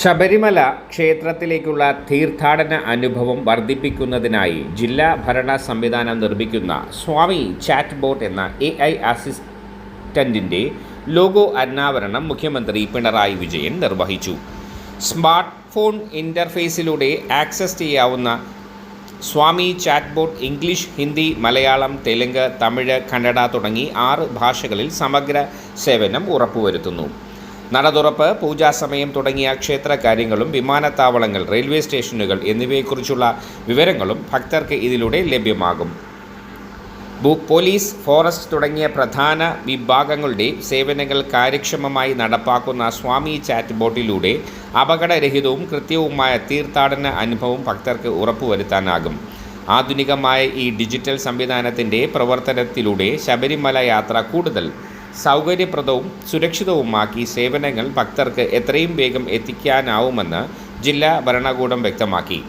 ശബരിമല ക്ഷേത്രത്തിലേക്കുള്ള തീർത്ഥാടന അനുഭവം വർദ്ധിപ്പിക്കുന്നതിനായി ജില്ലാ ഭരണ സംവിധാനം നിർമ്മിക്കുന്ന സ്വാമി ചാറ്റ് ബോട്ട് എന്ന എ ഐ അസിസ്റ്റന്റിന്റെ ലോഗോ അനാവരണം മുഖ്യമന്ത്രി പിണറായി വിജയൻ നിർവഹിച്ചു. സ്മാർട്ട് ഫോൺ ഇന്റർഫേസിലൂടെ ആക്സസ് ചെയ്യാവുന്ന Swami chat bot English Hindi Malayalam Telugu Tamil Kannada തുടങ്ങി ആറ് ഭാഷകളിൽ സമഗ്ര സേവനം ഉറപ്പുവരുത്തുന്നു. നടതുറപ്പ് പൂജാസമയം തുടങ്ങിയ ക്ഷേത്ര കാര്യങ്ങളും വിമാനത്താവളങ്ങൾ റെയിൽവേ സ്റ്റേഷനുകൾ എന്നിവയെക്കുറിച്ചുള്ള വിവരങ്ങളും ഭക്തർക്ക് ഇതിലൂടെ ലഭ്യമാകും. പോലീസ് ഫോറസ്റ്റ് തുടങ്ങിയ പ്രധാന വിഭാഗങ്ങളുടെ സേവനങ്ങൾ കാര്യക്ഷമമായി നടപ്പാക്കുന്ന സ്വാമി ചാറ്റ് ബോട്ടിലൂടെ അപകടരഹിതവും കൃത്യവുമായ തീർത്ഥാടന അനുഭവം ഭക്തർക്ക് ഉറപ്പുവരുത്താനാകും. ആധുനികമായ ഈ ഡിജിറ്റൽ സംവിധാനത്തിന്റെ പ്രവർത്തനത്തിലൂടെ ശബരിമല യാത്ര കൂടുതൽ സൗകര്യപ്രദവും സുരക്ഷിതവുമാക്കി സേവനങ്ങൾ ഭക്തർക്ക് എത്രയും വേഗം എത്തിക്കാനാവുമെന്ന് ജില്ലാ ഭരണകൂടം വ്യക്തമാക്കി.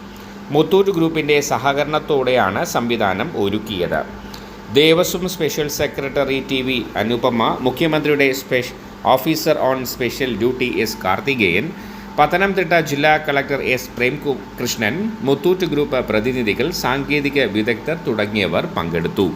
മുത്തൂറ്റ് ഗ്രൂപ്പിന്റെ സഹകരണത്തോടെയാണ് സംവിധാനം ഒരുക്കിയത്. Devaswom special secretary T V Anupama മുഖ്യമന്ത്രിയുടെ സ്പെഷ് officer on special duty S Karthikeyan Pathanamthitta ജില്ലാ collector S പ്രേംകു Krishnan Muthoot group പ്രതിനിധികൾ സാങ്കേതിക വിദഗ്ധർ തുടങ്ങിയവർ പങ്കെടുത്തു.